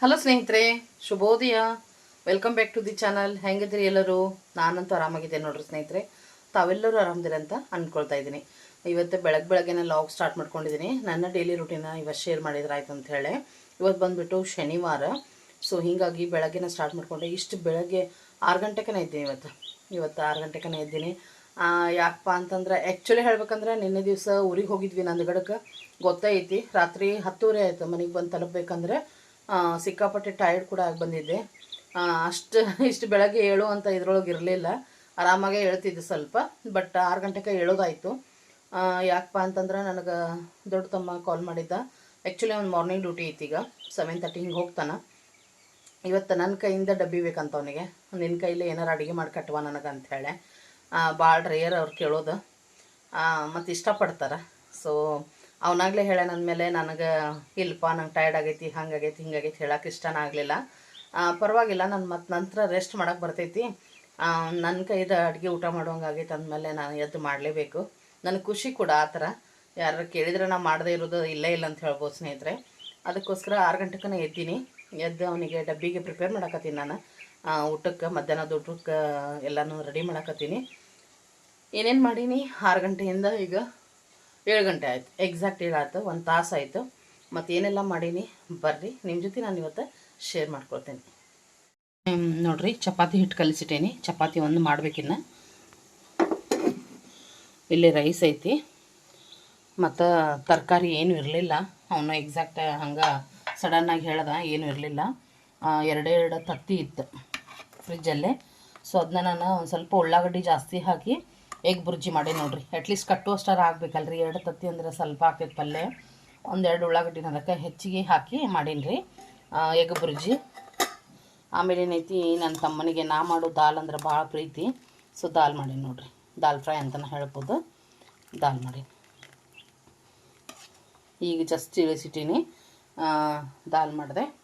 Hello ಸ್ನೇಹಿತರೆ. ಶುಭೋದಯ. Welcome back to the channel ಹೆಂಗಿದ್ರಿ ಎಲ್ಲರೂ? ನಾನಂತೂ ಆರಾಮಾಗಿದ್ದೆ ನೋಡ್ರಿ ಸ್ನೇಹಿತರೆ. ತಾವೆಲ್ಲರೂ ಆರಾಮದಿರಿ ಅಂತ ಅಂದ್ಕೊಳ್ತಾ ಇದ್ದೀನಿ. ಇವತ್ತು ಬೆಳಗ್ಗೆ ಬೆಳಗ್ಗೆನೇ ಲಾಗ್ ಸ್ಟಾರ್ಟ್ ಮಾಡ್ಕೊಂಡಿದ್ದೀನಿ. ನನ್ನ ಡೈಲಿ ರುಟೀನ ಇವತ್ತು ಶೇರ್ ಮಾಡಿದ್ರೆ ಆಯ್ತು ಅಂತ ಹೇಳಿ. ಇವತ್ತು ಬಂದುಬಿಟ್ಟು ಶನಿವಾರ. ಸೊ ಹೀಗಾಗಿ ಬೆಳಗ್ಗೆನ ಸ್ಟಾರ್ಟ್ ಮಾಡಿಕೊಂಡೆ. ಇಷ್ಟು ಬೆಳಗ್ಗೆ ಆರು ಗಂಟೆಗೆ ಇದ್ದೀನಿ ಇವತ್ತು. ಇವತ್ತು ಆರು ಗಂಟೆಗೆ ಇದ್ದೀನಿ. ಯಾಕಪ್ಪ ಅಂತಂದ್ರೆ ಆ್ಯಕ್ಚುಲಿ ಹೇಳ್ಬೇಕಂದ್ರೆ ನಿನ್ನೆ ದಿವಸ ಊರಿಗೆ ಹೋಗಿದ್ವಿ ನಂದಗಡಕ್ಕೆ ಗೊತ್ತೈತಿ. ರಾತ್ರಿ ಹತ್ತೂವರೆ ಆಯಿತು ಮನೆಗೆ ಬಂದು ತಲುಪಬೇಕಂದ್ರೆ. ಸಿಕ್ಕಾಪಟ್ಟೆ ಟೈರ್ಡ್ ಕೂಡ ಆಗಿ ಬಂದಿದ್ದೆ. ಅಷ್ಟು, ಇಷ್ಟು ಬೆಳಗ್ಗೆ ಏಳು ಅಂತ ಇದ್ರೊಳಗೆ ಇರಲಿಲ್ಲ. ಆರಾಮಾಗೆ ಹೇಳ್ತಿದ್ದೆ ಸ್ವಲ್ಪ ಬಟ್ ಆರು ಗಂಟೆಗೆ ಹೇಳೋದಾಯಿತು. ಯಾಕಪ್ಪ ಅಂತಂದ್ರೆ ನನಗೆ ದೊಡ್ಡ ತಮ್ಮ ಕಾಲ್ ಮಾಡಿದ್ದ. ಆ್ಯಕ್ಚುಲಿ ಅವ್ನು ಮಾರ್ನಿಂಗ್ ಡ್ಯೂಟಿ ಐತಿ ಈಗ ಸೆವೆನ್ ತರ್ಟಿ ಹಿಂಗೆ ಹೋಗ್ತಾನೆ. ಇವತ್ತು ನನ್ನ ಕೈಯಿಂದ ಡಬ್ಬಿ ಬೇಕಂತ ಅವನಿಗೆ ನಿನ್ನ ಕೈಲಿ ಏನಾರು ಅಡುಗೆ ಮಾಡಿ ಕಟ್ಟುವ ನನಗೆ ಅಂಥೇಳಿ ಭಾಳ ರೇರ್ ಅವ್ರು ಕೇಳೋದು. ಮತ್ತು ಇಷ್ಟಪಡ್ತಾರೆ. ಸೊ ಅವನಾಗಲೇ ಹೇಳೋಣ ಅಂದಮೇಲೆ ಮೇಲೆ, ನನಗೆ ಇಲ್ಲಪ್ಪ ನಂಗೆ ಟೈರ್ಡ್ ಆಗೈತಿ, ಹಂಗಾಗೈತಿ, ಹಿಂಗಾಗೈತಿ ಹೇಳಕ್ಕೆ ಇಷ್ಟನೇ ಆಗಲಿಲ್ಲ. ಪರವಾಗಿಲ್ಲ, ನಾನು ಮತ್ತೆ ನಂತರ ರೆಸ್ಟ್ ಮಾಡೋಕೆ ಬರ್ತೈತಿ. ನನ್ನ ಕೈದ ಅಡುಗೆ ಊಟ ಮಾಡುವಂಗಾಗೈತೆ ಅಂದಮೇಲೆ ನಾನು ಎದ್ದು ಮಾಡಲೇಬೇಕು. ನನಗೆ ಖುಷಿ ಕೂಡ ಆ ಥರ. ಯಾರು ಕೇಳಿದರೆ ನಾ ಮಾಡದೇ ಇರೋದು ಇಲ್ಲೇ ಇಲ್ಲ ಅಂತ ಹೇಳ್ಬೋದು ಸ್ನೇಹಿತರೆ. ಅದಕ್ಕೋಸ್ಕರ ಆರು ಗಂಟೆಗೂ ಎದ್ದೀನಿ. ಎದ್ದು ಅವನಿಗೆ ಡಬ್ಬಿಗೆ ಪ್ರಿಪೇರ್ ಮಾಡಕತ್ತೀನಿ ನಾನು. ಊಟಕ್ಕೆ ಮಧ್ಯಾಹ್ನದ ಊಟಕ್ಕೆ ಎಲ್ಲನೂ ರೆಡಿ ಮಾಡಕತ್ತೀನಿ. ಏನೇನು ಮಾಡೀನಿ? ಆರು ಗಂಟೆಯಿಂದ ಈಗ ಏಳು ಗಂಟೆ ಆಯಿತು. ಎಕ್ಸಾಕ್ಟ್ ಏಳು ಆಯ್ತು. ಒಂದು ತಾಸು ಆಯಿತು. ಮತ್ತು ಏನೆಲ್ಲ ಮಾಡೀನಿ ಬರ್ರಿ. ನಿಮ್ಮ ಜೊತೆ ನಾನು ಇವತ್ತು ಶೇರ್ ಮಾಡ್ಕೊಳ್ತೇನೆ. ನೋಡ್ರಿ, ಚಪಾತಿ ಹಿಟ್ಟು ಕಲಿಸಿಟ್ಟೇನಿ. ಚಪಾತಿ ಒಂದು ಮಾಡಬೇಕಿನ್ನ. ಇಲ್ಲಿ ರೈಸ್ ಐತಿ. ಮತ್ತು ತರಕಾರಿ ಏನು ಇರಲಿಲ್ಲ. ಅವನು ಎಕ್ಸಾಕ್ಟ್ ಹಂಗೆ ಸಡನ್ನಾಗಿ ಹೇಳ್ದ, ಏನು ಇರಲಿಲ್ಲ. ಎರಡೆರಡು ತತ್ತಿ ಇತ್ತು ಫ್ರಿಜ್ಜಲ್ಲೇ ಸೊ ಅದನ್ನ ನಾನು ಒಂದು ಸ್ವಲ್ಪ ಉಳ್ಳಾಗಡ್ಡಿ ಜಾಸ್ತಿ ಹಾಕಿ ಎಗ್ ಬುರ್ಜಿ ಮಾಡಿ ನೋಡ್ರಿ. ಅಟ್ಲೀಸ್ಟ್ ಕಟ್ಟುವಷ್ಟಾರ ಆಗ್ಬೇಕಲ್ರಿ. ಎರಡು ತತ್ತಿ ಅಂದ್ರೆ ಸ್ವಲ್ಪ ಆಗ್ತೈತೆ ಪಲ್ಯ ಒಂದೆರಡು ಉಳ್ಳಾಗಡ್ಡಿನ ಅದಕ್ಕೆ ಹೆಚ್ಚಿಗೆ ಹಾಕಿ ಮಾಡೀನಿ ರೀ ಎಗ್ ಬುರ್ಜಿ. ಆಮೇಲೆ ಏನೈತಿ ನನ್ನ ತಮ್ಮನಿಗೆ ನಾ ಮಾಡೋ ದಾಲ್ ಅಂದ್ರೆ ಭಾಳ ಪ್ರೀತಿ. ಸೊ, ದಾಲ್ ಮಾಡೀನಿ ನೋಡ್ರಿ. ದಾಲ್ ಫ್ರೈ ಅಂತ ಹೇಳ್ಬೋದು. ದಾಲ್ ಮಾಡೀನಿ ಈಗ ಜಸ್ಟ್ ಇಳಿಸಿಟ್ಟೀನಿ ದಾಲ್ ಮಾಡಿದೆ.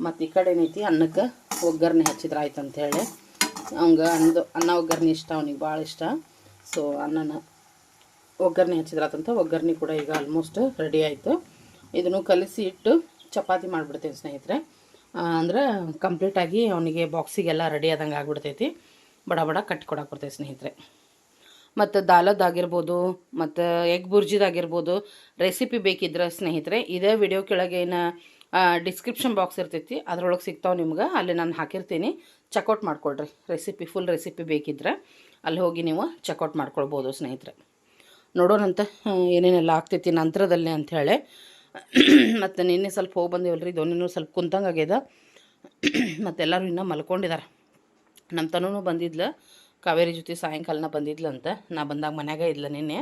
ಮತ್ತು ಈ ಕಡೆ ಏನೈತಿ, ಅನ್ನಕ್ಕೆ ಒಗ್ಗರಣೆ ಹಚ್ಚಿದ್ರೆ ಆಯ್ತು ಅಂತೇಳಿ ಅವಂಗೆ ಅನ್ನದು ಅನ್ನ ಒಗ್ಗರಣೆ ಇಷ್ಟ, ಅವನಿಗೆ ಭಾಳ ಇಷ್ಟ. ಸೊ ಅನ್ನನ ಒಗ್ಗರಣೆ ಹಚ್ಚಿದ್ರಾತಂತ ಒಗ್ಗರಣೆ ಕೂಡ ಈಗ ಆಲ್ಮೋಸ್ಟ್ ರೆಡಿ ಆಯಿತು. ಇದನ್ನು ಕಲಿಸಿ ಇಟ್ಟು ಚಪಾತಿ ಮಾಡಿಬಿಡ್ತೀನಿ ಸ್ನೇಹಿತರೆ. ಅಂದರೆ ಕಂಪ್ಲೀಟಾಗಿ ಅವನಿಗೆ ಬಾಕ್ಸಿಗೆಲ್ಲ ರೆಡಿ ಆದಂಗೆ ಆಗಿಬಿಡ್ತೈತಿ. ಬಡ ಬಡ ಕಟ್ಟಿ ಕೊಡಕ್ಕೆ ಬರ್ತೈತೆ ಸ್ನೇಹಿತರೆ. ಮತ್ತು ದಾಲದ್ದಾಗಿರ್ಬೋದು, ಮತ್ತು ಎಗ್ ಬುರ್ಜಿದಾಗಿರ್ಬೋದು ರೆಸಿಪಿ ಬೇಕಿದ್ರೆ ಸ್ನೇಹಿತರೆ, ಇದೇ ವಿಡಿಯೋ ಕೆಳಗೆ ಏನು ಡಿಸ್ಕ್ರಿಪ್ಷನ್ ಬಾಕ್ಸ್ ಇರ್ತೈತಿ. ಅದರೊಳಗೆ ಸಿಗ್ತಾವೆ ನಿಮ್ಗೆ. ಅಲ್ಲಿ ನಾನು ಹಾಕಿರ್ತೀನಿ. ಚೆಕ್ಔಟ್ ಮಾಡ್ಕೊಳ್ರಿ. ರೆಸಿಪಿ ಫುಲ್ ರೆಸಿಪಿ ಬೇಕಿದ್ರೆ. ಅಲ್ಲಿ ಹೋಗಿ ನೀವು ಚೆಕ್ಔಟ್ ಮಾಡ್ಕೊಳ್ಬೋದು ಸ್ನೇಹಿತರೆ. ನೋಡೋಣಂತ ಏನೇನೆಲ್ಲ ಆಗ್ತೈತಿ ನಂತರದಲ್ಲಿ ಅಂಥೇಳಿ ಮತ್ತು ನಿನ್ನೆ ಸ್ವಲ್ಪ ಹೋಗಿ ಬಂದೇವಲ್ರಿ ದೋನಿನೂ ಸ್ವಲ್ಪ ಕುಂತಂಗೆ ಆಗ್ಯದ. ಮತ್ತೆಲ್ಲರೂ ಇನ್ನೂ ಮಲ್ಕೊಂಡಿದ್ದಾರೆ ನಮ್ಮ ತನೂ ಬಂದಿದ್ಲು, ಕಾವೇರಿ ಜೊತೆ ಸಾಯಂಕಾಲನ ಬಂದಿದ್ಲು ಅಂತ. ನಾ ಬಂದಾಗ ಮನ್ಯಾಗ ಇದ್ಲ ನಿನ್ನೆ.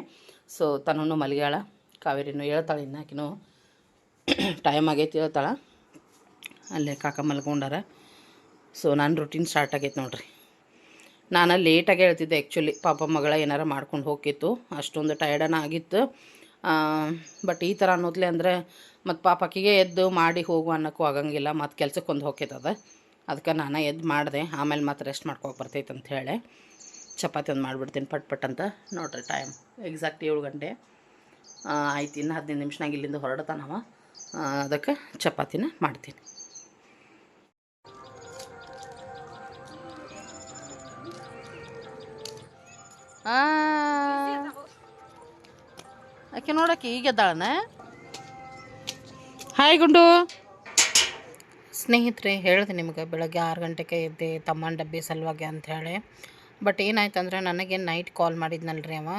ಸೊ ತನೂ ಮಲಗ್ಯಾಳ, ಕಾವೇರಿನೂ ಹೇಳ್ತಾಳೆ ಇನ್ನಾಕಿನೂ ಟೈಮ್ ಆಗೈತಿ ಹೇಳ್ತಾಳೆ. ಅಲ್ಲೇ ಕಾಕ ಮಲ್ಕೊಂಡಾರ ಸೊ ನನ್ನ ರೂಟೀನ್ ಸ್ಟಾರ್ಟ್ ಆಗೈತೆ ನೋಡ್ರಿ. ನಾನು ಲೇಟಾಗಿ ಹೇಳ್ತಿದ್ದೆ ಆ್ಯಕ್ಚುಲಿ ಪಾಪ ಮಗಳ ಏನಾರ ಮಾಡ್ಕೊಂಡು ಹೋಗಿತ್ತು ಅಷ್ಟೊಂದು ಟಯರ್ಡನ ಆಗಿತ್ತು. ಬಟ್ ಈ ಥರ ಅನ್ನೋದ್ಲೆ ಅಂದರೆ ಮತ್ತು ಪಾಪಕ್ಕಿಗೆ ಎದ್ದು ಮಾಡಿ ಹೋಗು ಅನ್ನೋಕ್ಕೂ ಆಗಂಗಿಲ್ಲ. ಮತ್ತು ಕೆಲ್ಸಕ್ಕೊಂದು ಹೋಗ್ತದೆ ಅದಕ್ಕೆ ನಾನು ಎದ್ದು ಮಾಡಿದೆ. ಆಮೇಲೆ ಮತ್ತೆ ರೆಸ್ಟ್ ಮಾಡ್ಕೋಕೆ ಬರ್ತೈತೆ ಅಂತ ಹೇಳಿ. ಚಪಾತಿ ಒಂದು ಮಾಡಿಬಿಡ್ತೀನಿ ಪಟ್ ಪಟ್ ಅಂತ ನೋಡ್ರಿ ಟೈಮ್ ಎಕ್ಸಾಕ್ಟ್ ಏಳು ಗಂಟೆ. ಆಯ್ತು, ಇನ್ನು ಹದಿನೈದು ನಿಮಿಷನಾಗ ಇಲ್ಲಿಂದ ಹೊರಡ್ತಾನವ. ಅದಕ್ಕೆ ಚಪಾತಿನ ಮಾಡ್ತೀನಿ. ಆಕೆ ನೋಡಕ್ಕೆ ಈಗ ಎದ್ದಾಳನ? ಹಾಯ್ ಗುಂಡು. ಸ್ನೇಹಿತರೆ ಹೇಳಿದೆ ನಿಮ್ಗೆ ಬೆಳಗ್ಗೆ ಆರು ಗಂಟೆಗೆ ಎದ್ದೆ ತಮ್ಮನ ಡಬ್ಬಿ ಸಲುವಾಗಿ ಅಂಥೇಳಿ ಬಟ್ ಏನಾಯ್ತು ಅಂದರೆ ನನಗೆ ನೈಟ್ ಕಾಲ್ ಮಾಡಿದ್ನಲ್ರಿ ಅವ.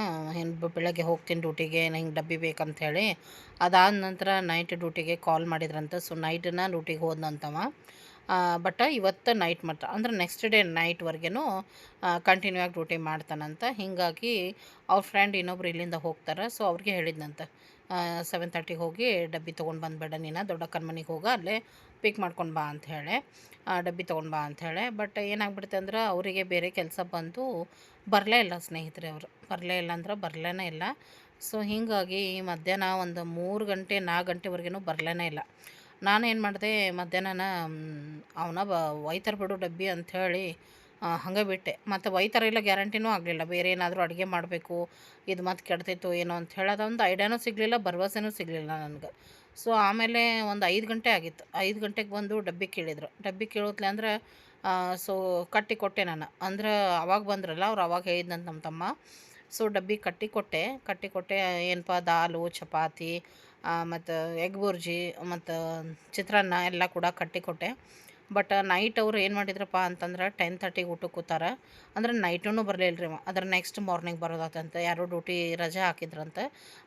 ಏನು ಬೆಳಗ್ಗೆ ಹೋಗ್ತೀನಿ ಡ್ಯೂಟಿಗೆ ಹಿಂಗೆ ಡಬ್ಬಿ ಬೇಕಂಥೇಳಿ ಅದಾದ ನಂತರ ನೈಟ್ ಡ್ಯೂಟಿಗೆ ಕಾಲ್ ಮಾಡಿದ್ರಂತ. ಸೊ ನೈಟನ್ನ ಡ್ಯೂಟಿಗೆ ಹೋದ್ನಂತವ. ಬಟ್ ಇವತ್ತು ನೈಟ್ ಮಾತ್ರ. ಅಂದ್ರೆ ನೆಕ್ಸ್ಟ್ ಡೇ ನೈಟ್ವರೆಗೂ ಕಂಟಿನ್ಯೂ ಆಗಿ ಡ್ಯೂಟಿ ಮಾಡ್ತಾನಂತ. ಹೀಗಾಗಿ ಅವ್ರ ಫ್ರೆಂಡ್ ಇನ್ನೊಬ್ರು ಇಲ್ಲಿಂದ ಹೋಗ್ತಾರೆ. ಸೊ ಅವ್ರಿಗೆ ಹೇಳಿದ್ನಂತ. ಸೆವೆನ್ ತರ್ಟಿಗೆ ಹೋಗಿ ಡಬ್ಬಿ ತೊಗೊಂಡು ಬಂದುಬೇಡ ನೀನು. ದೊಡ್ಡಕ್ಕನ ಮನೆಗೆ ಹೋಗ. ಅಲ್ಲೇ ಪಿಕ್ ಮಾಡ್ಕೊಂಡು ಬಾ ಅಂತ ಹೇಳಿ. ಡಬ್ಬಿ ತೊಗೊಂಡು ಬಾ ಅಂಥೇಳಿ ಬಟ್ ಏನಾಗ್ಬಿಡುತ್ತೆ ಅಂದ್ರೆ ಅವರಿಗೆ ಬೇರೆ ಕೆಲಸ ಬಂದು ಬರಲೇ ಇಲ್ಲ ಸ್ನೇಹಿತರೆ ಅವರು. ಬರಲೇ ಇಲ್ಲ ಅಂದ್ರೆ ಬರಲೇನೇ ಇಲ್ಲ. ಸೊ ಹೀಗಾಗಿ ಮಧ್ಯಾಹ್ನ ಒಂದು ಮೂರು ಗಂಟೆ ನಾಲ್ಕು ಗಂಟೆವರೆಗೂ ಬರಲೇನೇ ಇಲ್ಲ. ನಾನು ಏನು ಮಾಡಿದೆ ಮಧ್ಯಾಹ್ನ ಅವನ ಬ, ಒಯ್ತಾರೆ ಬಿಡು ಡಬ್ಬಿ ಅಂಥೇಳಿ ಹಂಗೆ ಬಿಟ್ಟೆ. ಮತ್ತು ವೈತರ ಇಲ್ಲ ಗ್ಯಾರಂಟಿನೂ ಆಗಲಿಲ್ಲ. ಬೇರೆ ಏನಾದರೂ ಅಡುಗೆ ಮಾಡಬೇಕು, ಇದು ಮತ್ತು ಕೆಡ್ತಿತ್ತು ಏನೋ ಅಂತ ಹೇಳಿ ಅದೊಂದು ಐಡಿಯಾನೂ ಸಿಗಲಿಲ್ಲ, ಭರವಸೆನೂ ಸಿಗಲಿಲ್ಲ ನನಗೆ. ಸೊ, ಆಮೇಲೆ ಒಂದು ಐದು ಗಂಟೆ ಆಗಿತ್ತು. ಐದು ಗಂಟೆಗೆ ಬಂದು ಡಬ್ಬಿ ಕೇಳಿದ್ರು. ಡಬ್ಬಿ ಕೇಳೋತ್ಲೆ ಅಂದ್ರೆ ಸೊ, ಕಟ್ಟಿ ಕೊಟ್ಟೆ ನಾನು. ಅಂದ್ರೆ, ಅವಾಗ ಬಂದ್ರಲ್ಲ, ಅವ್ರು ಅವಾಗ ಹೇಳಿದ್ನಂತ ನಮ್ಮ ತಮ್ಮ. ಸೊ, ಡಬ್ಬಿ ಕಟ್ಟಿ ಕೊಟ್ಟೆ. ಕಟ್ಟಿ ಕೊಟ್ಟೆ ಏನಪ್ಪ ದಾಲು, ಚಪಾತಿ ಮತ್ತು ಎಗ್ ಬುರ್ಜಿ ಮತ್ತು ಚಿತ್ರಾನ್ನ ಎಲ್ಲ ಕೂಡ ಕಟ್ಟಿಕೊಟ್ಟೆ. ಬಟ್ ನೈಟ್ ಅವ್ರು ಏನು ಮಾಡಿದ್ರಪ್ಪ ಅಂತಂದ್ರೆ ಟೆನ್ ತರ್ಟಿಗೆ ಊಟಕ್ಕೆ ಕೂತಾರ. ಅಂದ್ರೆ ನೈಟೂ ಬರಲಿಲ್ಲ ರೀ ಅದ್ರ ನೆಕ್ಸ್ಟ್ ಮಾರ್ನಿಂಗ್ ಬರೋದಾತಂತ. ಯಾರೋ ಡ್ಯೂಟಿ ರಜೆ ಹಾಕಿದ್ರಂತೆ.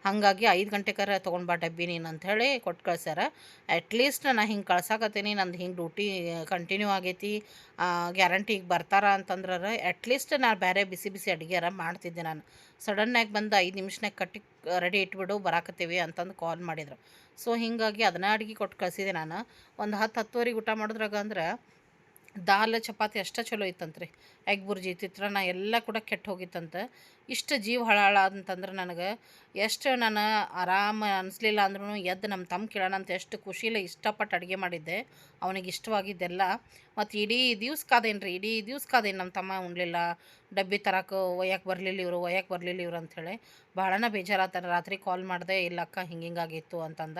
ಹಾಗಾಗಿ ಐದು ಗಂಟೆಗಾರ ತೊಗೊಂಡು ಬಾ ಡಬ್ಬಿ ನೀನು ಅಂಥೇಳಿ ಕೊಟ್ಟು ಕಳ್ಸ್ಯಾರ. ಅಟ್ಲೀಸ್ಟ್ ನಾನು ಹಿಂಗೆ ಕಳ್ಸಾಕತ್ತೀನಿ, ನಂದು ಹಿಂಗೆ ಡ್ಯೂಟಿ ಕಂಟಿನ್ಯೂ ಆಗೈತಿ ಗ್ಯಾರಂಟಿ ಈಗ ಬರ್ತಾರ ಅಂತಂದ್ರೆ ಅಟ್ಲೀಸ್ಟ್ ನಾನು ಬೇರೆ ಬಿಸಿ ಬಿಸಿ ಅಡುಗೆರ ಮಾಡ್ತಿದ್ದೆ ನಾನು. ಸಡನ್ನಾಗಿ ಬಂದು ಐದು ನಿಮಿಷನಾಗ ಕಟ್ಟಿ ರೆಡಿ ಇಟ್ಬಿಡು ಬರಾಕತ್ತೀವಿ ಅಂತಂದು ಕಾಲ್ ಮಾಡಿದ್ರು. ಸೊ ಹೀಗಾಗಿ ಅದನ್ನ ಅಡುಗೆ ಕೊಟ್ಟು ಕಳಿಸಿದೆ ನಾನು. ಒಂದು ಹತ್ತು ಹತ್ತುವರೆಗೆ ಊಟ ಮಾಡಿದ್ರಾಗ ಅಂದ್ರೆ ದಾಲ್, ಚಪಾತಿ ಅಷ್ಟೇ ಚಲೋ ಇತ್ತಂತ್ರಿ. ಎಗ್ ಬುರ್ಜಿ ಚಿತ್ರಾನ್ನ ಎಲ್ಲ ಕೂಡ ಕೆಟ್ಟು ಹೋಗಿತ್ತಂತೆ. ಇಷ್ಟು ಜೀವ ಹಳಾಳ ಅಂತಂದ್ರೆ ನನಗೆ ಎಷ್ಟು ನಾನು ಆರಾಮ ಅನಿಸ್ಲಿಲ್ಲ ಅಂದ್ರೂ ಎದ್ದು ನಮ್ಮ ತಮ್ಮ ಕೇಳೋಣ ಅಂತ ಎಷ್ಟು ಖುಷಿಲಿ ಇಷ್ಟಪಟ್ಟು ಅಡುಗೆ ಮಾಡಿದ್ದೆ. ಅವನಿಗೆ ಇಷ್ಟವಾಗಿದ್ದೆಲ್ಲ. ಮತ್ತು ಇಡೀ ದಿವ್ಸ ರೀ ಇಡೀ ದಿವ್ಸ ಕಾದೇನು ನಮ್ಮ ತಮ್ಮ ಉಣ್ಲಿಲ್ಲ. ಡಬ್ಬಿ ತರಕ್ಕೆ ಒಯ್ಯಕ್ಕೆ ಬರಲಿಲ್ಲ ಇವರು, ಒಯ್ಯಕ್ಕೆ ಬರಲಿಲ್ಲ ಇವರು ಅಂಥೇಳಿ ಭಾಳನ ಬೇಜಾರಾತಾರೆ ರಾತ್ರಿ ಕಾಲ್ ಮಾಡಿದೆ ಇಲ್ಲಕ್ಕ ಹಿಂಗೆ ಹಿಂಗಾಗಿತ್ತು ಅಂತಂದ.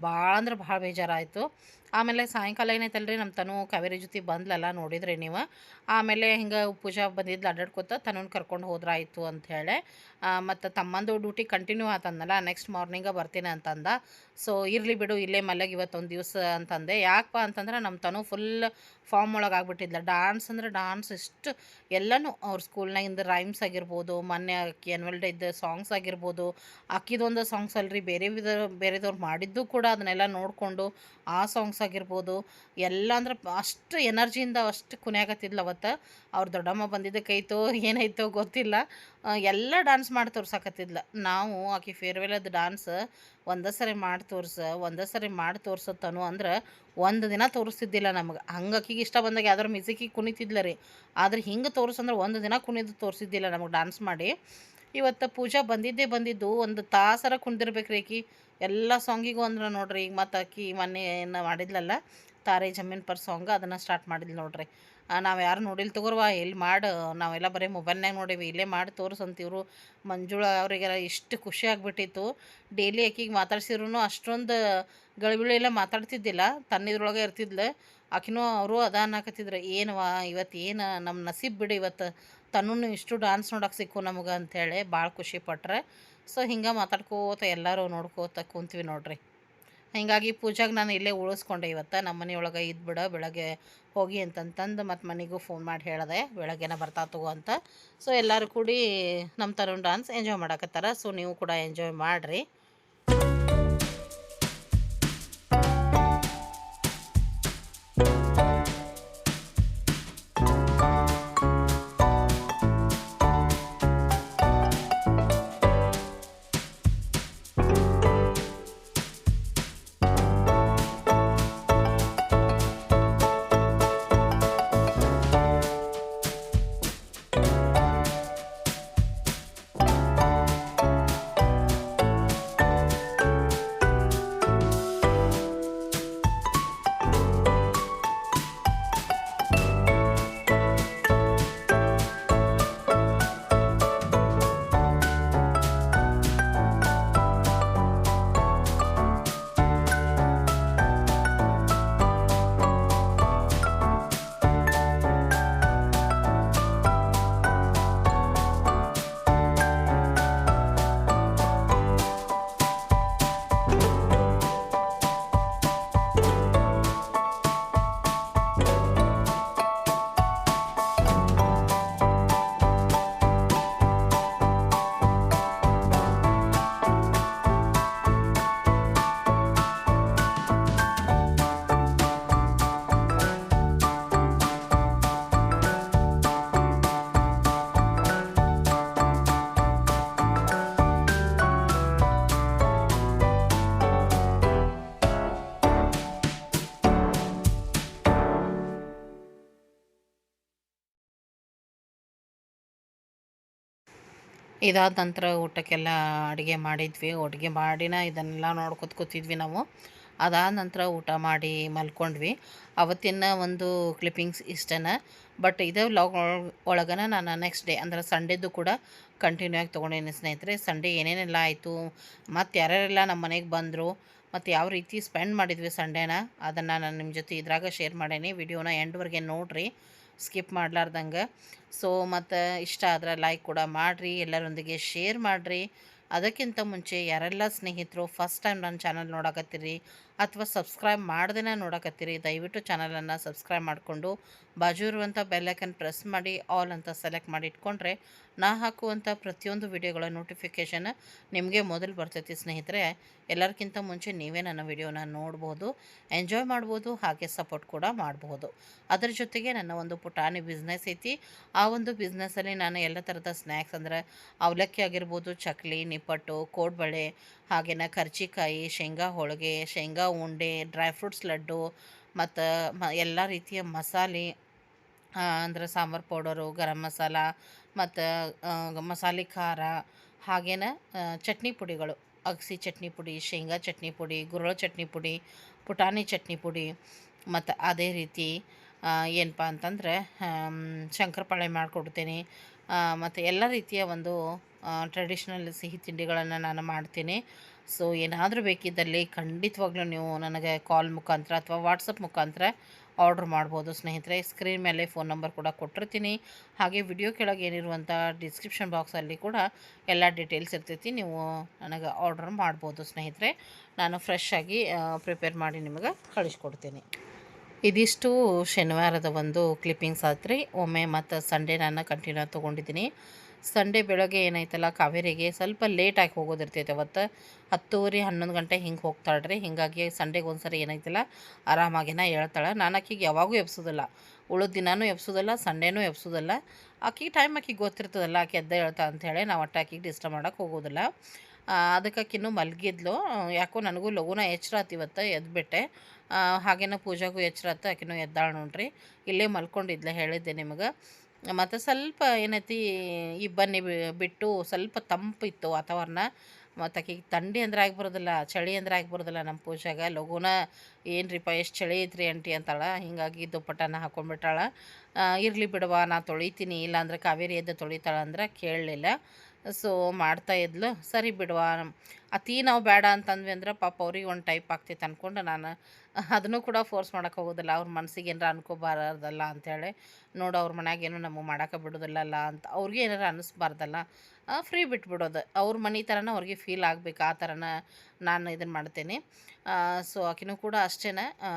ಭಾಳ ಅಂದ್ರೆ ಭಾಳ ಬೇಜಾರಾಯಿತು. ಆಮೇಲೆ ಸಾಯಂಕಾಲ ಏನೈತಲ್ರಿ, ನಮ್ಮ ತನು ಕಾವೇರಿ ಜೊತೆ ಬಂದ್ಲಲ್ಲ ನೋಡಿದ್ರಿ ನೀವು. ಆಮೇಲೆ ಹಿಂಗೆ ಪೂಜಾ ಬಂದಿದ್ದು ಅಡ್ಡಾಡ್ಕೊತ ತನೂನ್ ಕರ್ಕೊಂಡು ಹೋದ್ರಾಯ್ತು ಅಂಥೇಳಿ ಮತ್ತು ತಮ್ಮಂದು ಡ್ಯೂಟಿ ಕಂಟಿನ್ಯೂ ಆತಂದಲ್ಲ ನೆಕ್ಸ್ಟ್ ಮಾರ್ನಿಂಗ ಬರ್ತೀನಿ ಅಂತಂದ. ಸೊ, ಇರಲಿ ಬಿಡು, ಇಲ್ಲೇ ಮಲಗಿ ಇವತ್ತೊಂದು ದಿವಸ ಅಂತಂದೆ. ಯಾಕಪ್ಪ ಅಂತಂದ್ರೆ ನಮ್ಮ ತನು ಫುಲ್ ಫಾರ್ಮ್ ಒಳಗೆ ಆಗ್ಬಿಟ್ಟಿದ್ಲ. ಡಾನ್ಸ್ ಅಂದ್ರೆ ಡಾನ್ಸ್ ಇಷ್ಟು ಎಲ್ಲನೂ ಅವ್ರ ಸ್ಕೂಲ್ನಾಗಿಂದ ರೈಮ್ಸ್ ಆಗಿರ್ಬೋದು, ಮೊನ್ನೆ ಆ್ಯನ್ವಲ್ ಡೇ ಇದ್ದ ಸಾಂಗ್ಸ್ ಆಗಿರ್ಬೋದು ಅಕ್ಕಿದೊಂದು ಸಾಂಗ್ಸ್ ಅಲ್ರಿ, ಬೇರೆ ವಿಧ, ಬೇರೆದವ್ರು ಮಾಡಿದ್ದು ಕೂಡ ಅದನ್ನೆಲ್ಲ ನೋಡಿಕೊಂಡು ಆ ಸಾಂಗ್ಸ್ ಆಗಿರ್ಬೋದು. ಎಲ್ಲ ಅಂದ್ರೆ ಅಷ್ಟು ಎನರ್ಜಿಯಿಂದ ಅಷ್ಟು ಕುಣಿಯಾಕತ್ತಿದ್ಲು ಅವತ್ತು. ಅವ್ರ ದೊಡ್ಡಮ್ಮ ಬಂದಿದ್ದಕ್ಕೈತೋ ಏನಾಯ್ತೋ ಗೊತ್ತಿಲ್ಲ. ಎಲ್ಲ ಡ್ಯಾನ್ಸ್ ಮಾಡಿ ತೋರ್ಸಕತ್ತಿದ್ಲ ನಾವು ಆಕೆ ಫೇರ್ವೆಲ್ ಅದು ಡ್ಯಾನ್ಸ್ ಒಂದೇ ಸರಿ ಮಾಡಿ ತೋರ್ಸ, ಒಂದೇ ಸರಿ ಮಾಡಿ ತೋರಿಸತ್ತನು ಅಂದ್ರೆ ಒಂದು ದಿನ ತೋರಿಸ್ತಿದ್ದಿಲ್ಲ ನಮಗೆ. ಹಂಗೆ ಅಕ್ಕಿಗೆ ಇಷ್ಟ ಬಂದಾಗ ಯಾವ್ದಾರು ಮ್ಯೂಸಿಕಿಗೆ ಕುಣಿತಿದ್ಲ ರೀ. ಆದ್ರೆ ಹಿಂಗೆ ತೋರಿಸಂದ್ರೆ ಒಂದು ದಿನ ಕುಣಿದು ತೋರಿಸಿದ್ದಿಲ್ಲ ನಮಗೆ ಡ್ಯಾನ್ಸ್ ಮಾಡಿ. ಇವತ್ತು ಪೂಜಾ ಬಂದಿದ್ದೇ ಬಂದಿದ್ದು, ಒಂದು ತಾಸರ ಕುಣಿದಿರ್ಬೇಕು ರೀ ಆಕಿ ಎಲ್ಲ ಸಾಂಗಿಗೂ ಅಂದ್ರೆ ನೋಡ್ರಿ. ಈಗ ಮತ್ತು ಆಕಿ ಮೊನ್ನೆ ಏನು ಮಾಡಿದ್ಲಲ್ಲ, ತಾರೆ ಜಮೀನ್ ಪರ್ ಸಾಂಗ್ ಅದನ್ನು ಸ್ಟಾರ್ಟ್ ಮಾಡಿದ್ಲು ನೋಡ್ರಿ. ನಾವು ಯಾರು ನೋಡಿಲ್ಲ ತಗೋರ್ವ ಇಲ್ಲಿ ಮಾಡು, ನಾವೆಲ್ಲ ಬರೀ ಮೊಬೈಲ್ನಾಗ ನೋಡೀವಿ, ಇಲ್ಲೇ ಮಾಡಿ ಅಂತಿವರು ಮಂಜುಳ ಅವರಿಗೆಲ್ಲ ಇಷ್ಟು ಖುಷಿ ಆಗಿಬಿಟ್ಟಿತ್ತು. ಡೈಲಿ ಆಕಿಗೆ ಮಾತಾಡ್ಸಿದ್ರು ಅಷ್ಟೊಂದು ಗಳಿಬಿಳಿ ಮಾತಾಡ್ತಿದ್ದಿಲ್ಲ ತನ್ನಿದ್ರೊಳಗೆ ಇರ್ತಿದ್ಲು. ಆಕಿನೂ ಅವರು ಅದ ಅನ್ನಕತ್ತಿದ್ರು ಏನವ ಇವತ್ತು ಏನು ನಮ್ಮ ನಸೀಬ್ ಬಿಡು ಇವತ್ತು ತನ್ನೂ ಇಷ್ಟು ಡಾನ್ಸ್ ನೋಡೋಕೆ ಸಿಕ್ಕು ನಮಗೆ ಅಂಥೇಳಿ ಭಾಳ ಖುಷಿ ಪಟ್ರೆ. ಸೊ ಹಿಂಗೆ ಮಾತಾಡ್ಕೋತ ಎಲ್ಲರೂ ನೋಡ್ಕೋತ ಕುಂತೀವಿ ನೋಡ್ರಿ. ಹೀಗಾಗಿ ಪೂಜಾಗೆ ನಾನು ಇಲ್ಲೇ ಉಳಿಸ್ಕೊಂಡೆ ಇವತ್ತು. ನಮ್ಮ ಮನೆಯೊಳಗೆ ಇದ್ಬಿಡ ಬೆಳಗ್ಗೆ ಹೋಗಿ ಅಂತಂತಂದು ಮತ್ತು ಮನೆಗೂ ಫೋನ್ ಮಾಡಿ ಹೇಳಿದೆ, ಬೆಳಗ್ಗೆನ ಬರ್ತಾ ತಗೋ ಅಂತ. ಸೊ ಎಲ್ಲರೂ ಕೂಡಿ ನಮ್ಮ ತರುಣ್ ಡಾನ್ಸ್ ಎಂಜಾಯ್ ಮಾಡಕತ್ತಾರ. ಸೊ ನೀವು ಕೂಡ ಎಂಜಾಯ್ ಮಾಡಿರಿ. ಇದಾದ ನಂತರ ಊಟಕ್ಕೆಲ್ಲ ಅಡುಗೆ ಮಾಡಿದ್ವಿ. ಅಡುಗೆ ಮಾಡಿನ ಇದನ್ನೆಲ್ಲ ನೋಡ್ಕೊತ ಕೂತಿದ್ವಿ ನಾವು. ಅದಾದ ನಂತರ ಊಟ ಮಾಡಿ ಮಲ್ಕೊಂಡ್ವಿ. ಅವತ್ತಿನ ಒಂದು ಕ್ಲಿಪ್ಪಿಂಗ್ಸ್ ಇಷ್ಟನ. ಬಟ್ ಇದೇ ಲಾಗ್ ಒಳಗನ ನಾನು ನೆಕ್ಸ್ಟ್ ಡೇ ಅಂದ್ರೆ ಸಂಡೇದು ಕೂಡ ಕಂಟಿನ್ಯೂ ಆಗಿ ತೊಗೊಂಡೇನೆ ಸ್ನೇಹಿತರೆ. ಸಂಡೇ ಏನೇನೆಲ್ಲ ಆಯಿತು, ಮತ್ತು ಯಾರ್ಯಾರೆಲ್ಲ ನಮ್ಮ ಮನೆಗೆ ಬಂದರು, ಮತ್ತು ಯಾವ ರೀತಿ ಸ್ಪೆಂಡ್ ಮಾಡಿದ್ವಿ ಸಂಡೇನ ಅದನ್ನು ನಾನು ನಿಮ್ಮ ಜೊತೆ ಇದ್ರಾಗ ಶೇರ್ ಮಾಡೇನಿ. ವಿಡಿಯೋನ ಎಂಡ್ವರೆಗೆ ನೋಡಿರಿ. ಸ್ಕಿಪ್ ಮಾಡಲಾರ್ದಂಗೆ. ಸೊ ಮತ್ತು ಇಷ್ಟ ಆದ್ರೆ ಲೈಕ್ ಕೂಡ ಮಾಡಿರಿ, ಎಲ್ಲರೊಂದಿಗೆ ಶೇರ್ ಮಾಡಿರಿ. ಅದಕ್ಕಿಂತ ಮುಂಚೆ ಯಾರೆಲ್ಲ ಸ್ನೇಹಿತರು ಫಸ್ಟ್ ಟೈಮ್ ನನ್ನ ಚಾನಲ್ ನೋಡಕತ್ತೀರಿ ಅಥವಾ ಸಬ್ಸ್ಕ್ರೈಬ್ ಮಾಡ್ದೇ ನೋಡಕತ್ತೀರಿ, ದಯವಿಟ್ಟು ಚಾನಲನ್ನು ಸಬ್ಸ್ಕ್ರೈಬ್ ಮಾಡಿಕೊಂಡು ಬಾಜು ಇರುವಂಥ ಬೆಲ್ಲೈಕನ್ ಪ್ರೆಸ್ ಮಾಡಿ, ಆಲ್ ಅಂತ ಸೆಲೆಕ್ಟ್ ಮಾಡಿ ಇಟ್ಕೊಂಡ್ರೆ ನಾ ಹಾಕುವಂಥ ಪ್ರತಿಯೊಂದು ವಿಡಿಯೋಗಳ ನೋಟಿಫಿಕೇಷನ್ ನಿಮಗೆ ಮೊದಲು ಬರ್ತೈತಿ ಸ್ನೇಹಿತರೆ. ಎಲ್ಲರಿಗಿಂತ ಮುಂಚೆ ನೀವೇ ನನ್ನ ವಿಡಿಯೋನ ನೋಡ್ಬೋದು, ಎಂಜಾಯ್ ಮಾಡ್ಬೋದು, ಹಾಗೆ ಸಪೋರ್ಟ್ ಕೂಡ ಮಾಡಬಹುದು ಅದರ ಜೊತೆಗೆ ನನ್ನ ಒಂದು ಪುಟಾಣಿ ಬಿಸ್ನೆಸ್ ಐತಿ. ಆ ಒಂದು ಬಿಸ್ನೆಸ್ಸಲ್ಲಿ ನಾನು ಎಲ್ಲ ಥರದ ಸ್ನ್ಯಾಕ್ಸ್ ಅಂದರೆ ಅವಲಕ್ಕಿ ಆಗಿರ್ಬೋದು, ಚಕ್ಲಿ, ನಿಪ್ಪಟ್ಟು, ಕೋಡ್ಬಳೆ ಹಾಗೆಯೇ ಕರ್ಜಿಕಾಯಿ ಶೇಂಗಾ ಹೋಳಿಗೆ, ಶೇಂಗಾ ಉಂಡೆ ಡ್ರೈ ಫ್ರೂಟ್ಸ್ ಲಡ್ಡು, ಮತ್ತು ಮ, ಎಲ್ಲ ರೀತಿಯ ಮಸಾಲೆ ಅಂದರೆ ಸಾಂಬಾರು ಪೌಡರು, ಗರಂ ಮಸಾಲ, ಮತ್ತು ಮಸಾಲೆ ಖಾರ, ಹಾಗೇನ ಚಟ್ನಿ ಪುಡಿಗಳು. ಅಗಸಿ ಚಟ್ನಿ ಪುಡಿ, ಶೇಂಗಾ ಚಟ್ನಿ ಪುಡಿ ಗುರಳ ಚಟ್ನಿ ಪುಡಿ, ಪುಟಾಣಿ ಚಟ್ನಿ ಪುಡಿ, ಮತ್ತು ಅದೇ ರೀತಿ ಏನಪ್ಪ ಅಂತಂದರೆ ಶಂಕರಪಾಳೆ ಮಾಡಿಕೊಡ್ತೀನಿ ಮತ್ತು ಎಲ್ಲ ರೀತಿಯ ಒಂದು ಟ್ರೆಡಿಷ್ನಲ್ ಸಿಹಿ ತಿಂಡಿಗಳನ್ನು ನಾನು ಮಾಡ್ತೀನಿ. ಸೊ ಏನಾದರೂ ಬೇಕಿದ್ದಲ್ಲಿ ಖಂಡಿತವಾಗ್ಲೂ ನೀವು ನನಗೆ ಕಾಲ್ ಮುಖಾಂತರ ಅಥವಾ ವಾಟ್ಸಪ್ ಮುಖಾಂತರ ಆರ್ಡ್ರ್ ಮಾಡ್ಬೋದು ಸ್ನೇಹಿತರೆ. ಸ್ಕ್ರೀನ್ ಮೇಲೆ ಫೋನ್ ನಂಬರ್ ಕೂಡ ಕೊಟ್ಟಿರ್ತೀನಿ. ಹಾಗೆ ವಿಡಿಯೋ ಕೆಳಗೆ ಏನಿರುವಂಥ ಡಿಸ್ಕ್ರಿಪ್ಷನ್ ಬಾಕ್ಸಲ್ಲಿ ಕೂಡ ಎಲ್ಲ ಡೀಟೇಲ್ಸ್ ಇರ್ತೈತಿ. ನೀವು ನನಗೆ ಆರ್ಡ್ರ್ ಮಾಡ್ಬೋದು ಸ್ನೇಹಿತರೆ. ನಾನು ಫ್ರೆಶ್ ಆಗಿ ಪ್ರಿಪೇರ್ ಮಾಡಿ ನಿಮಗೆ ಕಳಿಸ್ಕೊಡ್ತೀನಿ. ಇದಿಷ್ಟು ಶನಿವಾರದ ಒಂದು ಕ್ಲಿಪ್ಪಿಂಗ್ಸ್ ಆತ್ರಿ. ಒಮ್ಮೆ ಮತ್ತು ಸಂಡೇ ನಾನು ಕಂಟಿನ್ಯೂ ತೊಗೊಂಡಿದ್ದೀನಿ. ಸಂಡೇ ಬೆಳಗ್ಗೆ ಏನೈತಲ್ಲ ಕಾವೇರಿಗೆ ಸ್ವಲ್ಪ ಲೇಟಾಗಿ ಹೋಗೋದಿರ್ತೈತೆ ಅವತ್ತು. ಹತ್ತುವರೆ, ಹನ್ನೊಂದು ಗಂಟೆ ಹಿಂಗೆ ಹೋಗ್ತಾಳೆ ರೀ ಹೀಗಾಗಿ ಸಂಡೆಗೆ ಒಂದು ಸರಿ ಆರಾಮಾಗಿನ ಹೇಳ್ತಾಳೆ. ನಾನು ಆಕಿಗೆ ಯಾವಾಗೂ ಎಬ್ಸೋದಿಲ್ಲ. ಉಳಿದ ದಿನಾನೂ ಎಬ್ಸೋದಲ್ಲ, ಸಂಡೇನೂ ಎಬ್ಸೋದಲ್ಲ. ಆಕಿಗೆ ಟೈಮ್ ಆಕಿಗೆ ಗೊತ್ತಿರ್ತದಲ್ಲ, ಆಕೆ ಎದ್ದ ಹೇಳ್ತಾ ಅಂಥೇಳಿ ನಾವು ಒಟ್ಟು ಆಕಿಗೆ ಡಿಸ್ಟರ್ಬ್ ಮಾಡೋಕ್ಕೆ ಹೋಗೋದಿಲ್ಲ. ಅದಕ್ಕೆ ಆಕಿನೂ ಮಲಗಿದ್ಲು. ಯಾಕೋ ನನಗೂ ಲಘುನ ಎಚ್ಚರ ಆತು ಇವತ್ತು, ಎದ್ಬಿಟ್ಟೆ. ಹಾಗೇನೋ ಪೂಜಾಗೂ ಎಚ್ಚರ ಆತು ಆಕಿನೂ ಎದ್ದಾಳು ನೋಡ್ರಿ. ಇಲ್ಲೇ ಮಲ್ಕೊಂಡಿದ್ಲೆ, ಹೇಳಿದ್ದೆ ನಿಮಗೆ. ಮತ್ತು ಸ್ವಲ್ಪ ಏನೈತಿ, ಈ ಬನ್ನಿ ಬಿಟ್ಟು ಸ್ವಲ್ಪ ತಂಪಿತ್ತು ವಾತಾವರಣ. ಮತ್ತು ಆಕಿಗೆ ಥಂಡಿ ಅಂದ್ರೆ ಆಗಿ ಚಳಿ ಅಂದ್ರೆ ಆಗಿ ಬರೋದಿಲ್ಲ ನಮ್ಮ ಪೂಜಾಗ. ಲಘುನ ಏನು ರೀಪ್ಪ ಎಷ್ಟು ಚಳಿ ಐತ್ರಿ ಆಂಟಿ ಅಂತಾಳೆ. ಹಿಂಗಾಗಿ ದುಪ್ಪಟ್ಟನ ಹಾಕೊಂಡ್ಬಿಟ್ಟಾಳ. ಇರಲಿ ಬಿಡವಾ ನಾ ತೊಳಿತೀನಿ. ಇಲ್ಲಾಂದ್ರೆ ಕಾವೇರಿ ಎದ್ದು ತೊಳಿತಾಳೆ ಅಂದ್ರೆ ಕೇಳಲಿಲ್ಲ. ಸೊ, ಮಾಡ್ತಾ ಇದ್ಲು. ಸರಿ ಬಿಡುವ. ಅತಿ ನಾವು ಬೇಡ ಅಂತಂದ್ವಿ ಅಂದ್ರೆ ಪಾಪ ಅವ್ರಿಗೆ ಒಂದು ಟೈಪ್ ಆಗ್ತೈತೆ ಅಂದ್ಕೊಂಡು ನಾನು ಅದನ್ನು ಕೂಡ ಫೋರ್ಸ್ ಮಾಡೋಕೆ ಹೋಗೋದಿಲ್ಲ. ಅವ್ರ ಮನಸ್ಸಿಗೆ ಏನಾರ ಅನ್ಕೋಬಾರ್ದಲ್ಲ ಅಂಥೇಳಿ ನೋಡು ಅವ್ರ ಮನ್ಯಾಗ ಏನೂ ನಮಗೆ ಮಾಡೋಕೆ ಬಿಡೋದಿಲ್ಲಲ್ಲ ಅಂತ ಅವ್ರಿಗೆ ಏನಾರ ಅನ್ನಿಸ್ಬಾರ್ದಲ್ಲ ಫ್ರೀ ಬಿಟ್ಬಿಡೋದು. ಅವ್ರ ಮನೆ ಥರನ ಅವ್ರಿಗೆ ಫೀಲ್ ಆಗಬೇಕು. ಆ ಥರನ ನಾನು ಇದನ್ನು ಮಾಡ್ತೇನೆ. ಸೊ ಆಕಿನೂ ಕೂಡ ಅಷ್ಟೇ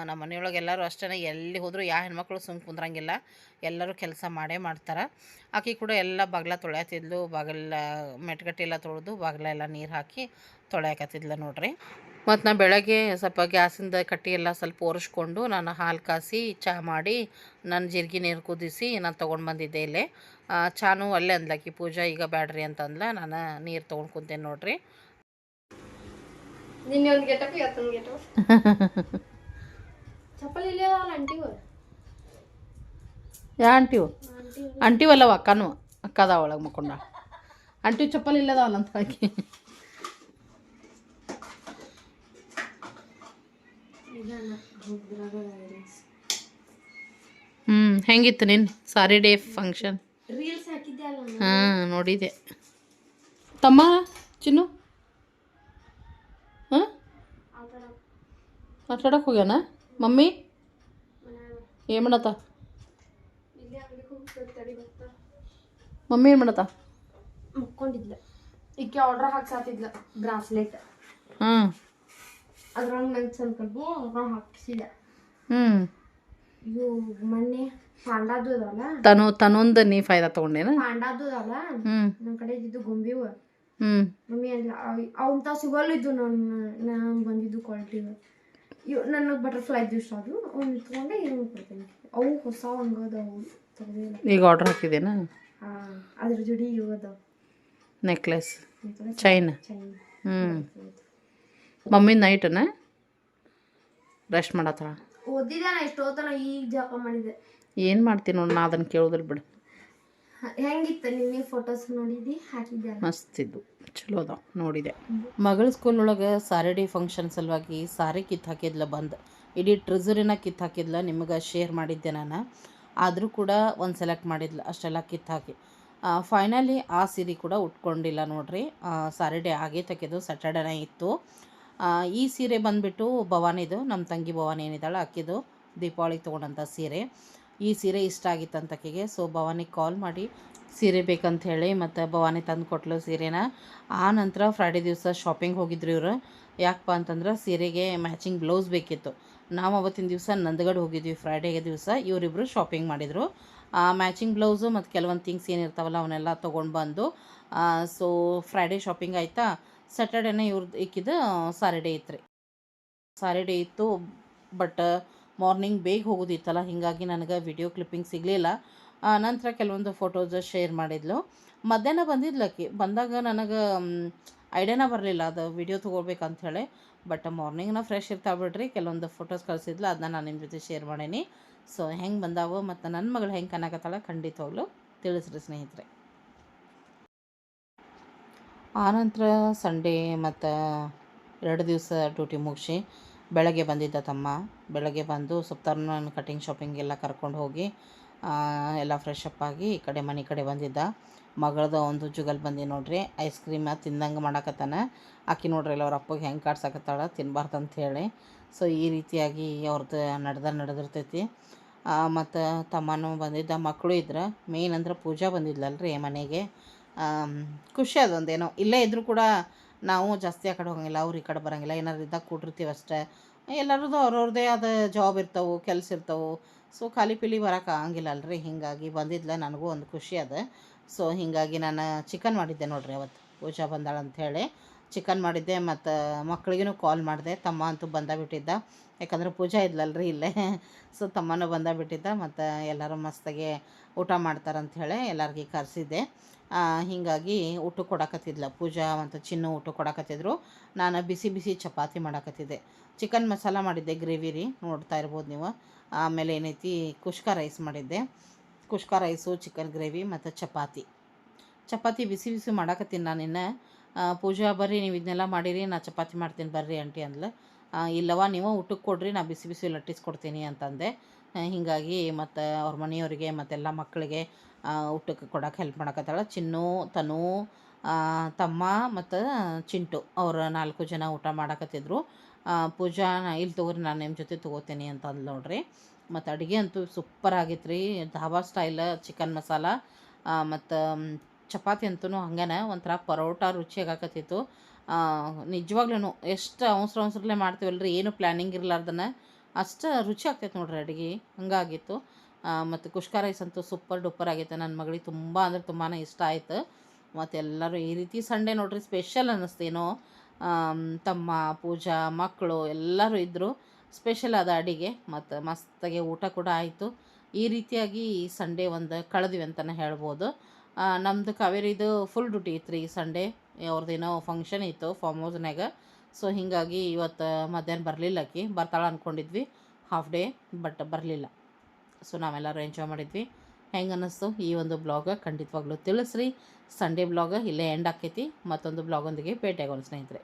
ನಮ್ಮ ಮನೆಯೊಳಗೆ ಎಲ್ಲರೂ ಅಷ್ಟೇ ಎಲ್ಲಿ ಹೋದರೂ ಯಾವ ಹೆಣ್ಮಕ್ಳು ಸುಮ್ಮನೆ ಕುಂದ್ರಂಗಿಲ್ಲ. ಎಲ್ಲರೂ ಕೆಲಸ ಮಾಡೇ ಮಾಡ್ತಾರೆ. ಆಕೆ ಕೂಡ ಎಲ್ಲ ಬಾಗಿಲ ತೊಳೆಯತ್ತಿದ್ಲು ಬಾಗಿಲ ಮೆಟ್ಗಟ್ಟೆಲ್ಲ ತೊಳೆದು ಬಾಗಿಲೆಲ್ಲ ನೀರು ಹಾಕಿ ತೊಳೆಯಕತ್ತಿದ್ಲು ನೋಡ್ರಿ. ಮತ್ತು ನಾನು ಬೆಳಗ್ಗೆ ಸ್ವಲ್ಪ ಗ್ಯಾಸಿಂದ ಕಟ್ಟಿ ಎಲ್ಲ ಸ್ವಲ್ಪ ಒರೆಸ್ಕೊಂಡು ನಾನು ಹಾಲು ಕಾಸಿ ಚಹಾ ಮಾಡಿ ನನ್ನ ಜೀರಿಗೆ ನೀರು ಕುದಿಸಿ ನಾನು ತೊಗೊಂಡು ಬಂದಿದ್ದೆ ಇಲ್ಲೇ. ಚಾನು ಅಲ್ಲೇ ಅಂದ್ಲಾಕಿ ಪೂಜಾ ಈಗ ಬ್ಯಾಡ್ರಿ ಅಂತಂದ್ಲ ನಾನು ನೀರು ತೊಗೊಂಡು ಕುಂತೇನೆ ನೋಡ್ರಿ. ಯಾ ಅಂಟಿವು ಯಾ ಆಂಟಿವು ಆಂಟಿವಲ್ಲವ ಅಂಟಿವಲ್ಲವ ಅಕ್ಕನು ಅಕ್ಕದ ಒಳಗೆ ಮಕ್ಕೊಂಡ. ಅಂಟಿ ಚಪ್ಪಲಿ ಇಲ್ಲದವಲ್ಲ ಅಂತ ಹಾಕಿ ಇದನ್ನ ಹೋಗ್ದ್ರಾಗ ಹ್ಞೂ ಹೆಂಗಿತ್ತು ನಿನ್ ಸಾರಿ ಡೇ ಫಂಕ್ಷನ್. ಹಾಂ ನೋಡಿದೆ. ತಮ್ಮ ಚಿನ್ನು? ಹಾಂ? ಆಟಾಡಕ್ಕೆ ಹೋಗ್ಯಾನ? ಮಮ್ಮಿ? ಏನು ಮಾಡತ್ತ? ಮಮ್ಮಿ ಏನು ಮಾಡತ್ತ? ಮುಕ್ಕೊಂಡಿದ್ಲ. ಈಕೆ ಆರ್ಡರ್ ಹಾಕ್ಸಾತಿದ್ಲ ಬ್ರಾಸ್ಲೆಟ್ ಹಾಂ ಅದ್ರೊಳಗೆ ನಂಗೆ ಕಡ್ಬು ಅದ್ರೊಳಗೆ ಹಾಕಿಸಿದೆ ಹ್ಞೂ ಇವು ಮೊನ್ನೆ ಪಾಂಡಾದು ಅದಲ್ಲ ತನು ತನೊಂದು ನೀ ಫಾಯ್ದಾ ತಗೊಂಡೇನ? ಪಾಂಡಾದು ಅದಲ್ಲ ಹ್ಞೂ ನಮ್ಮ ಕಡೆ ಇದ್ದಿದ್ದು ಗೊಂಬಿವು ಹ್ಞೂ ಮಮ್ಮಿ ಅಲ್ಲ ಅವಂತ ಸಿಗಲ್ಲಿದ್ದು ನನ್ನ ನಾನು ಬಂದಿದ್ದು ಕ್ವಾಲಿಟಿ ಇವು. ನನಗೆ ಬಟರ್ಫ್ಲೈ ಜ್ಯೂಸ್ ಅದು. ಅವ್ನು ಇಟ್ಕೊಂಡೆ ಏನು ಕೊಡ್ತೀನಿ. ಅವು ಹೊಸ ಹಂಗದವು ತೆಗ್ದಿಲ್ಲ ಈಗ ಆರ್ಡರ್ ಹಾಕಿದೇನಾ? ಹಾಂ ಅದ್ರ ಜೋಡಿ ಇವು ಅದಾವ. ನೆಕ್ಲೆಸ್ ಚೈನ್ ಚೈನ್ ಹ್ಞೂ ಮಮ್ಮಿ ನೈಟನ ರೆಸ್ಟ್ ಮಾಡತ್ತಾಳ. ಓದಿದೆ ನಾ ಎಷ್ಟೋತನ ಈಗ ಜಪ ಮಾಡಿದೆ. ಏನು ಮಾಡ್ತೀನಿ ನೋಡಿ ನಾ ಅದನ್ನ ಕೇಳೋದಿಲ್ಲ ಬಿಡು. ಹೆಂಗಿತ್ತು ಫೋಟೋಸ್ ಹಾಕಿದ್ದೆ? ಮಸ್ತಿದ್ದು ಚಲೋ ಅದ ನೋಡಿದೆ. ಮಗಳ ಸ್ಕೂಲ್ ಒಳಗೆ ಸಾರಿ ಡೇ ಫಂಕ್ಷನ್ ಸಲುವಾಗಿ ಸಾರಿ ಕಿತ್ತು ಹಾಕಿದ್ಲ ಬಂದು. ಇಡೀ ಟ್ರೆಸರಿನ ಕಿತ್ತು ಹಾಕಿದ್ಲ ನಿಮಗೆ ಶೇರ್ ಮಾಡಿದ್ದೆ ನಾನು. ಆದರೂ ಕೂಡ ಒಂದು ಸೆಲೆಕ್ಟ್ ಮಾಡಿದ್ಲ ಅಷ್ಟೆಲ್ಲ ಕಿತ್ತು ಹಾಕಿ. ಫೈನಲಿ ಆ ಸೀರೆ ಕೂಡ ಉಟ್ಕೊಂಡಿಲ್ಲ ನೋಡ್ರಿ. ಸಾರಿ ಡೇ ಆಗೇ ತೆಗೆದು ಸ್ಯಾಟರ್ಡೇನೇ ಇತ್ತು. ಈ ಸೀರೆ ಬಂದುಬಿಟ್ಟು ಭವಾನಿದು ನಮ್ಮ ತಂಗಿ ಭವಾನಿ ಏನಿದ್ದಾಳೆ, ಅಕ್ಕಿದು ದೀಪಾವಳಿಗೆ ತೊಗೊಂಡಂಥ ಸೀರೆ. ಈ ಸೀರೆ ಇಷ್ಟ ಆಗಿತ್ತಂತ ಅಕ್ಕಿಗೆ. ಸೊ ಭವಾನಿಗೆ ಕಾಲ್ ಮಾಡಿ ಸೀರೆ ಬೇಕಂತ ಹೇಳಿ ಮತ್ತು ಭವಾನಿ ತಂದು ಕೊಟ್ಲು ಸೀರೆನ. ಆ ನಂತರ ಫ್ರೈಡೆ ದಿವಸ ಶಾಪಿಂಗ್ ಹೋಗಿದ್ರು ಇವರು. ಯಾಕಪ್ಪ ಅಂತಂದ್ರೆ ಸೀರೆಗೆ ಮ್ಯಾಚಿಂಗ್ ಬ್ಲೌಸ್ ಬೇಕಿತ್ತು. ನಾವು ಅವತ್ತಿನ ದಿವಸ ನಂದಗಡ್ ಹೋಗಿದ್ವಿ. ಫ್ರೈಡೆಗೆ ದಿವಸ ಇವರಿಬ್ಬರು ಶಾಪಿಂಗ್ ಮಾಡಿದರು. ಮ್ಯಾಚಿಂಗ್ ಬ್ಲೌಸು ಮತ್ತು ಕೆಲವೊಂದು ಥಿಂಗ್ಸ್ ಏನಿರ್ತಾವಲ್ಲ ಅವನ್ನೆಲ್ಲ ತೊಗೊಂಡು ಬಂದು ಸೊ ಫ್ರೈಡೇ ಶಾಪಿಂಗ್ ಆಯಿತಾ? ಸ್ಯಾಟರ್ಡೇನೇ ಇವ್ರದ್ದು ಇಕ್ಕಿದ ಸಾರಿಡೇ ಡೇ ಇತ್ತು ರೀ ಸಾರಿಡೇ ಇತ್ತು ಬಟ್ ಮಾರ್ನಿಂಗ್ ಬೇಗ ಹೋಗೋದಿತ್ತಲ್ಲ, ಹೀಗಾಗಿ ನನಗೆ ವಿಡಿಯೋ ಕ್ಲಿಪ್ಪಿಂಗ್ ಸಿಗಲಿಲ್ಲ. ನಂತರ ಕೆಲವೊಂದು ಫೋಟೋಸ್ ಶೇರ್ ಮಾಡಿದ್ಲು. ಮಧ್ಯಾಹ್ನ ಬಂದಿದ್ಲು ಆಕಿ. ಬಂದಾಗ ನನಗೆ ಐಡಿಯಾನ ಬರಲಿಲ್ಲ, ಅದು ವಿಡಿಯೋ ತೊಗೋಬೇಕಂತ ಹೇಳಿ ಬಟ್ ಮಾರ್ನಿಂಗ್ನ ಫ್ರೆಶ್ ಇರ್ತಾ ಬಿಡ್ರಿ ಕೆಲವೊಂದು ಫೋಟೋಸ್ ಕಳಿಸಿದ್ಲು ಅದನ್ನ ನಾನು ನಿಮ್ಮ ಜೊತೆ ಶೇರ್ ಮಾಡೇನಿ. ಸೊ ಹೆಂಗೆ ಬಂದಾವೋ ಮತ್ತು ನನ್ನ ಮಗಳು ಹೆಂಗೆ ಕನ್ನಕತ್ತಾಳ ಹೋಗ್ಲು ತಿಳಿಸ್ರಿ ಸ್ನೇಹಿತರೆ. ಆನಂತರ ಸಂಡೇ ಮತ್ತು ಎರಡು ದಿವಸ ಡ್ಯೂಟಿ ಮುಗಿಸಿ ಬೆಳಗ್ಗೆ ಬಂದಿದ್ದ ತಮ್ಮ. ಬೆಳಗ್ಗೆ ಬಂದು ಸ್ವಲ್ಪ ತರುಣನ ಕಟಿಂಗ್ ಶಾಪಿಂಗ್ ಎಲ್ಲ ಕರ್ಕೊಂಡು ಹೋಗಿ ಎಲ್ಲ ಫ್ರೆಶ್ ಅಪ್ ಆಗಿ ಈ ಕಡೆ ಮನೆ ಕಡೆ ಬಂದಿದ್ದ. ಮಗಳದ ಒಂದು ಜುಗಲ್ ಬಂದಿ ನೋಡ್ರಿ ಐಸ್ ಕ್ರೀಮ್ ತಿಂದಂಗೆ ಮಾಡಕತ್ತಾನ. ಆಕಿ ನೋಡ್ರಿ ಎಲ್ಲ ಅವ್ರ ಅಪ್ಪಗೆ ಹೆಂಗೆ ಕಾಡ್ಸಕತ್ತಾಳ ತಿನ್ನಬಾರ್ದು ಅಂತ ಹೇಳಿ ಸೊ ಈ ರೀತಿಯಾಗಿ ಅವ್ರದ್ದು ನಡೆದ ನಡೆದಿರ್ತೈತಿ. ಮತ್ತು ತಮ್ಮನೂ ಬಂದಿದ್ದ ಮಕ್ಕಳು ಇದ್ರೆ. ಮೇನ್ ಅಂದ್ರೆ ಪೂಜಾ ಬಂದಿದ್ಲಲ್ರಿ ಮನೆಗೆ. ಖುಷಿ ಅದೊಂದೇನೋ. ಇಲ್ಲೇ ಇದ್ದರೂ ಕೂಡ ನಾವು ಜಾಸ್ತಿ ಆ ಕಡೆ ಹೋಗಂಗಿಲ್ಲ, ಅವ್ರು ಈ ಕಡೆ ಬರೋಂಗಿಲ್ಲ ಏನಾರು ಇದ್ದಾಗ ಕೂಡಿರ್ತೀವಿ ಅಷ್ಟೇ. ಎಲ್ಲರದ್ದು ಅವ್ರವ್ರದ್ದೇ ಆದ ಜಾಬ್ ಇರ್ತವೆ, ಕೆಲಸ ಇರ್ತವೆ. ಸೊ ಖಾಲಿ ಪಿಲಿ ಬರೋಕೆ ಆಗಂಗಿಲ್ಲ ಅಲ್ರಿ, ಹೀಗಾಗಿ ಬಂದಿದ್ಲ ನನಗೂ ಒಂದು ಖುಷಿ ಅದ. ಸೊ ಹೀಗಾಗಿ ನಾನು ಚಿಕನ್ ಮಾಡಿದ್ದೆ ನೋಡ್ರಿ ಅವತ್ತು ಪೂಜಾ ಬಂದಾಳ ಅಂಥೇಳಿ ಚಿಕನ್ ಮಾಡಿದ್ದೆ ಮತ್ತು ಮಕ್ಳಿಗೂ ಕಾಲ್ ಮಾಡಿದೆ, ತಮ್ಮ ಅಂತೂ ಬಂದ ಬಿಟ್ಟಿದ್ದ ಯಾಕಂದ್ರೆ ಪೂಜಾ ಇದ್ಲಲ್ರಿ ಇಲ್ಲೇ. ಸೊ ತಮ್ಮನೂ ಬಂದ ಬಿಟ್ಟಿದ್ದ ಮತ್ತು ಎಲ್ಲರೂ ಮಸ್ತಾಗೆ ಊಟ ಮಾಡ್ತಾರಂಥೇಳಿ ಎಲ್ಲರಿಗೆ ಕರೆಸಿದ್ದೆ. ಹೀಗಾಗಿ ಊಟ ಕೊಡಕತ್ತಿದ್ಲ. ಪೂಜಾ ಮತ್ತು ಚಿನ್ನು ಊಟ ಕೊಡಕತ್ತಿದ್ರು. ನಾನು ಬಿಸಿ ಬಿಸಿ ಚಪಾತಿ ಮಾಡಕತ್ತಿದ್ದೆ. ಚಿಕನ್ ಮಸಾಲ ಮಾಡಿದ್ದೆ, ಗ್ರೇವಿ ರೀ. ನೋಡ್ತಾ ಇರ್ಬೋದು ನೀವು. ಆಮೇಲೆ ಏನೈತಿ, ಕುಷ್ಕ ರೈಸ್ ಮಾಡಿದ್ದೆ. ಕುಷ್ಕ ರೈಸು, ಚಿಕನ್ ಗ್ರೇವಿ ಮತ್ತು ಚಪಾತಿ. ಚಪಾತಿ ಬಿಸಿ ಬಿಸಿ ಮಾಡಕತ್ತೀನಿ ನಾನು ಇನ್ನು. ಪೂಜಾ ಬರ್ರಿ, ನೀವು ಇದನ್ನೆಲ್ಲ ಮಾಡಿರಿ, ನಾ ಚಪಾತಿ ಮಾಡ್ತೀನಿ ಬರ್ರಿ ಆಂಟಿ ಅಂದ್ಲು. ಇಲ್ಲವ ನೀವು ಊಟಕ್ಕೆ ಕೊಡ್ರಿ, ನಾ ಬಿಸಿ ಬಿಸಿ ಲಟ್ಟಿಸ್ಕೊಡ್ತೀನಿ ಅಂತಂದೆ. ಹೀಗಾಗಿ ಮತ್ತು ಅವ್ರ ಮನೆಯವರಿಗೆ ಮತ್ತೆಲ್ಲ ಮಕ್ಕಳಿಗೆ ಊಟಕ್ಕೆ ಕೊಡೋಕೆ ಹೆಲ್ಪ್ ಮಾಡಕತ್ತಾಳ. ಚಿನ್ನು, ತನು ತಮ್ಮ ಮತ್ತು ಚಿಂಟು ಅವ್ರ ನಾಲ್ಕು ಜನ ಊಟ ಮಾಡಕತ್ತಿದ್ರು. ಪೂಜಾ ಇಲ್ಲಿ ತೊಗೊರಿ, ನಾನು ನಿಮ್ಮ ಜೊತೆ ತೊಗೋತೀನಿ ಅಂತ ಅಂದ್ಲು ನೋಡ್ರಿ. ಮತ್ತು ಅಡುಗೆ ಅಂತೂ ಸೂಪರ್ ಆಗಿತ್ತು ರೀ ಧಾಬಾ ಸ್ಟೈಲ್ ಚಿಕನ್ ಮಸಾಲ ಮತ್ತು ಚಪಾತಿ ಅಂತೂ ಹಂಗೇನೆ. ಒಂಥರ ಪರೋಟ ರುಚಿಯಾಗಕತ್ತಿತ್ತು ನಿಜವಾಗ್ಲೂ ಎಷ್ಟು ಅವಸರ ಅವಸರಲ್ಲೇ ಮಾಡ್ತೀವಲ್ರಿ. ಏನು ಪ್ಲ್ಯಾನಿಂಗ್ ಇರಲಾರ್ದನ ಅಷ್ಟು ರುಚಿ ಆಗ್ತೈತೆ ನೋಡ್ರಿ ಅಡುಗೆ. ಹಂಗಾಗಿತ್ತು. ಮತ್ತು ಕುಷ್ಕ ರೈಸ್ ಅಂತೂ ಸೂಪರ್ ಡೂಪರ್ ಆಗೈತೆ. ನನ್ನ ಮಗಳಿಗೆ ತುಂಬ ಅಂದರೆ ತುಂಬಾ ಇಷ್ಟ ಆಯ್ತು. ಮತ್ತು ಎಲ್ಲರೂ ಈ ರೀತಿ ಸಂಡೇ ನೋಡ್ರಿ ಸ್ಪೆಷಲ್ ಅನ್ನಿಸ್ತೇನೋ ತಮ್ಮ ಪೂಜಾ ಮಕ್ಕಳು ಎಲ್ಲರೂ ಇದ್ದರು ಸ್ಪೆಷಲ್ ಆದ ಅಡಿಗೆ. ಮತ್ತು ಮಸ್ತಾಗಿ ಊಟ ಕೂಡ ಆಯಿತು. ಈ ರೀತಿಯಾಗಿ ಸಂಡೇ ಒಂದು ಕಳೆದ್ವಿ ಅಂತಲೇ ಹೇಳ್ಬೋದು. ನಮ್ಮದು ಕಾವೇರಿದು ಫುಲ್ ಡ್ಯೂಟಿ ಇತ್ತು ರೀ ಸಂಡೇ. ಅವ್ರದ್ದೇನೋ ಫಂಕ್ಷನ್ ಇತ್ತು ಫಾರ್ಮ್ ಹೌಸ್ನಾಗ ಸೊ ಹೀಗಾಗಿ ಇವತ್ತು ಮಧ್ಯಾಹ್ನ ಬರಲಿಲ್ಲ ಆಕಿ. ಬರ್ತಾಳೆ ಅಂದ್ಕೊಂಡಿದ್ವಿ ಹಾಫ್ ಡೇ ಬಟ್ ಬರಲಿಲ್ಲ. ಸೊ ನಾವೆಲ್ಲರೂ ಎಂಜಾಯ್ ಮಾಡಿದ್ವಿ. ಹೆಂಗೆ ಅನ್ನಿಸ್ತು? ಈ ಒಂದು ಬ್ಲಾಗ ಖಂಡಿತವಾಗ್ಲೂ ತಿಳಿಸ್ರಿ. ಸಂಡೇ ಬ್ಲಾಗ ಇಲ್ಲೇ ಎಂಡ್ ಆಕೈತಿ. ಮತ್ತೊಂದು ಬ್ಲಾಗೊಂದಿಗೆ ಭೇಟಿಯಾಗೋಣ ಸ್ನೇಹಿತರೆ.